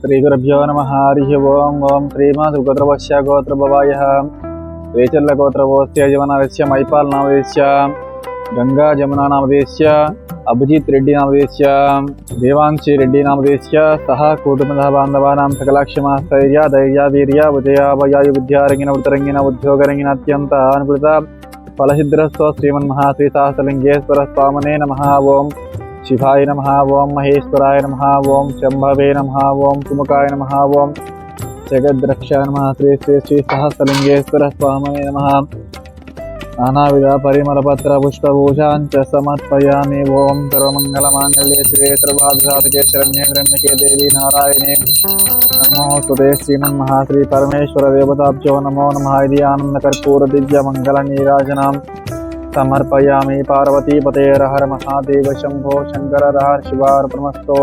శ్రీ గురుభ్యో నమ హరి ఓం ఓం శ్రీమా శ్రీమాతృగోత్రవశ్య గోత్రభవాయ. రేచల్ల గోత్రవోస్య యజమనరస్య మైపాల్ నామదేశ్య గంగా జమునా నామదేశ్య అభిజిత్ రెడ్డి నామదేశ్య దేవాంశి రెడ్డి నామదేశ్య సహా కుటుంబ బాంధవానాం సకలాక్షమా స్థైర్య ధైర్య వీర్య విజయ విద్యారంగిన వృతరంగిన ఉద్యోగరంగిన అత్యంత అనుకృత ఫలసిద్రస్వ ఫలసిద్ధిరస్వ శ్రీమన్మహాశ్రీ సహస్రలింగేశ్వర స్వామనే నమ ఓం. शिवाय नम ओं महेश्वराय नम ओं शंभवे नम ओं कुमकाय नम ओं जगद्रक्षा नम श्री श्री श्री सहस्रलिंगेश्वर स्वामने नम। नानाविध परिमलपत्र पुष्पभूषां च समर्पयामि ॐ सर्वमङ्गलमाङ्गल्ये शिवे सर्वाधुराधिके शरण्ये त्र्यम्बके देवी नारायणे। नमो सुते श्रीमन्महाश्री परमेश्वरदेवताभ्यो नमो नमः इति आनन्दकर्पूरदिव्यमङ्गलनीराजनाम्। समर्पयामि हर महादेव शम्भो शंकर शिवार्पणमस्तु।